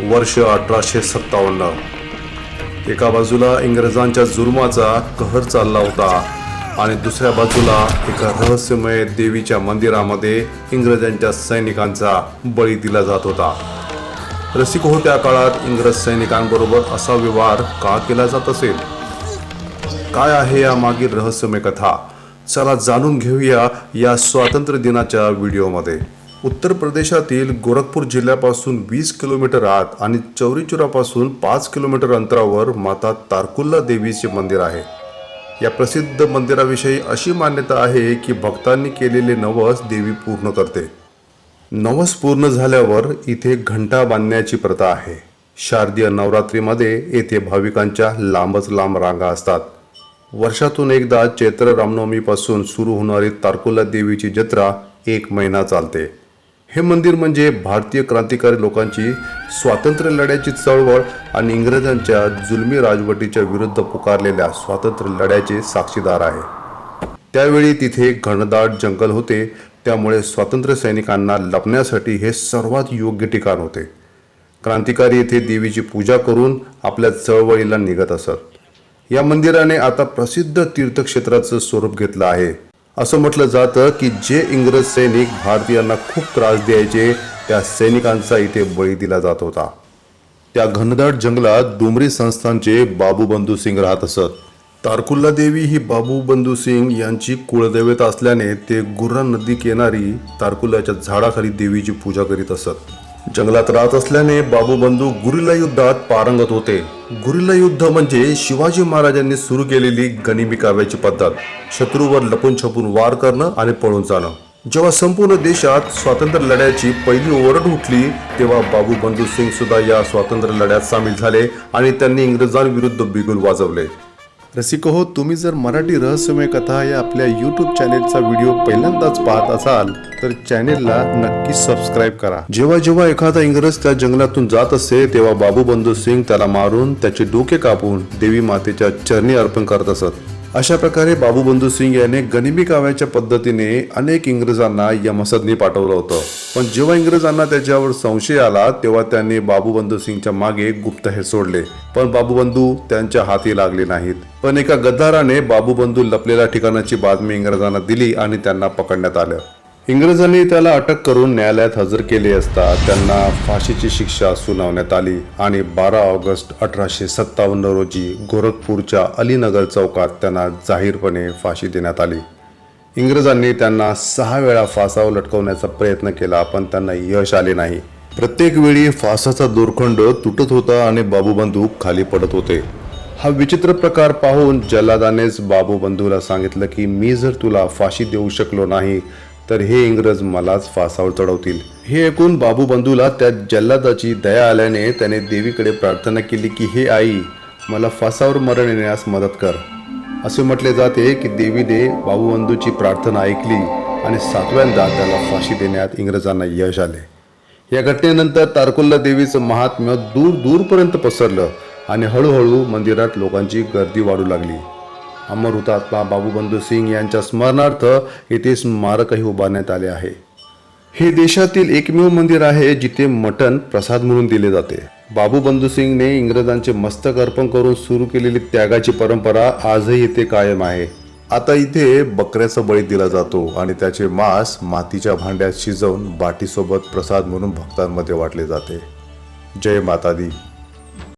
वर्ष अठराशे सत्तावन्न. एका बाजूला इंग्रजांच्या जुर्माचा कहर चालला होता आणि दुसऱ्या बाजूला एका रहस्यमय देवीच्या मंदिरामध्ये इंग्रजांच्या सैनिकांचा बळी दिला जात होता. रसिक हो त्या काळात इंग्रज सैनिकांबरोबर असा व्यवहार का केला जात असेल? काय आहे या मागील रहस्यमय कथा? चला जाणून घेऊया या स्वातंत्र्य दिनाच्या व्हिडिओमध्ये. उत्तर प्रदेशातील गोरखपूर जिल्ह्यापासून वीस किलोमीटर आत आणि चौरीचुरापासून पाच किलोमीटर अंतरावर माता तारकुल्ला देवीचे मंदिर आहे. या प्रसिद्ध मंदिराविषयी अशी मान्यता आहे की भक्तांनी केलेले नवस देवी पूर्ण करते. नवस पूर्ण झाल्यावर इथे घंटा बांधण्याची प्रथा आहे. शारदीय नवरात्रीमध्ये येथे भाविकांच्या लांबच लांब रांगा असतात. वर्षातून एकदा चैत्र रामनवमीपासून सुरू होणारी तारकुला देवीची जत्रा एक महिना चालते. हे मंदिर म्हणजे भारतीय क्रांतिकारी लोकांची स्वातंत्र्य लढ्याची चळवळ आणि इंग्रजांच्या जुलमी राजवटीच्या विरुद्ध पुकारलेल्या स्वातंत्र्य लढ्याचे साक्षीदार आहे. त्यावेळी तिथे घनदाट जंगल होते. त्यामुळे स्वातंत्र्य सैनिकांना लपण्यासाठी हे सर्वात योग्य ठिकाण होते. क्रांतिकारी येथे देवीची पूजा करून आपल्या चळवळीला निघत असत. या मंदिराने आता प्रसिद्ध तीर्थक्षेत्राचं स्वरूप घेतलं आहे. असं म्हटलं जातं की जे इंग्रज सैनिक भारतीयांना खूप त्रास द्यायचे त्या सैनिकांचा इथे बळी दिला जात होता. त्या घनदाट जंगलात डुमरी संस्थानचे बाबू बंधू सिंग राहत असत. तारकुल्ला देवी ही बाबू बंधू सिंग यांची कुळदेवता असल्याने ते गुर्रा नदी किनारी तारकुल्ल्याच्या झाडाखाली देवीची पूजा करीत असत. जंगलात राहत असल्याने बाबू बंधू गुरिल्ला युद्धात पारंगत होते. गुरिल्ला युद्ध म्हणजे शिवाजी महाराजांनी सुरू केलेली गनिमी काव्याची पद्धत. शत्रूवर लपून छपून वार करणं आणि पळून जाणं. जेव्हा संपूर्ण देशात स्वातंत्र्य लढ्याची पहिली ओरड उठली तेव्हा बाबू बंधू सिंग सुद्धा या स्वातंत्र्य लढ्यात सामील झाले आणि त्यांनी इंग्रजांविरुद्ध बिगुल वाजवले. रसिक हो तुम्ही जर मराठी रहस्यमय कथा या आपल्या यूट्यूब चॅनेलचा व्हिडिओ पहिल्यांदाच पाहत असाल तर चॅनेलला नक्की सबस्क्राईब करा. जेव्हा जेव्हा एखादा इंग्रज त्या जंगलातून जात असे तेव्हा बाबू बंधू सिंग त्याला मारून त्याचे डोके कापून देवी मातेच्या चरणी अर्पण करत असत. अशा प्रकारे बाबू बंधू सिंग याने गनिमी काव्याच्या पद्धतीने अनेक इंग्रजांना यमसदनी पाठवलं होतं. पण जेव्हा इंग्रजांना त्याच्यावर संशय आला तेव्हा त्यांनी बाबू बंधू सिंगच्या मागे गुप्तहेर सोडले. पण बाबू बंधू त्यांच्या हाती लागले नाहीत. पण एका गद्दाराने बाबू बंधू लपलेल्या ठिकाणाची बातमी इंग्रजांना दिली आणि त्यांना पकडण्यात आलं. इंग्रजांनी त्याला अटक करून न्यायालयात हजर केले असता त्यांना फाशीची शिक्षा सुनावण्यात आली आणि बारा ऑगस्ट अठराशे सत्तावन्न रोजी गोरखपूरच्या अलीनगर चौकात त्यांना जाहीरपणे फाशी देण्यात आली. इंग्रजांनी त्यांना सहा वेळा फासावर लटकवण्याचा प्रयत्न केला पण त्यांना यश आले नाही. प्रत्येक वेळी फासाचा दोरखंड तुटत होता आणि बाबूबंधू खाली पडत होते. हा विचित्र प्रकार पाहून जल्लादानेच बाबू बंधूला सांगितलं की मी जर तुला फाशी देऊ शकलो नाही तर हे इंग्रज मलाच फासावर चढवतील. हे ऐकून बाबू बंधूला त्या जल्लादाची दया आल्याने त्याने देवीकडे प्रार्थना केली की हे आई मला फासावर मरण येण्यास मदत कर. असे म्हटले जाते की देवीने बाबूबंधूची प्रार्थना ऐकली आणि सातव्यांदा त्याला फाशी देण्यात इंग्रजांना यश आले. या घटनेनंतर तारकुल्ला देवीचं महात्म्य दूर दूरपर्यंत पसरलं आणि हळूहळू मंदिरात लोकांची गर्दी वाढू लागली. अमर हुतात्मा बाबूबंधू सिंग यांच्या स्मरणार्थ येथे स्मारकही उभारण्यात आले आहे. हे देशातील एकमेव मंदिर आहे जिथे मटण प्रसाद म्हणून दिले जाते. बाबू बंधू सिंगने इंग्रजांचे मस्तक अर्पण करून सुरू केलेली त्यागाची परंपरा आजही येथे कायम आहे. आता इथे बकऱ्याचा बळी दिला जातो आणि त्याचे मांस मातीच्या भांड्यात शिजवून बाटीसोबत प्रसाद म्हणून भक्तांमध्ये वाटले जाते. जय माता दी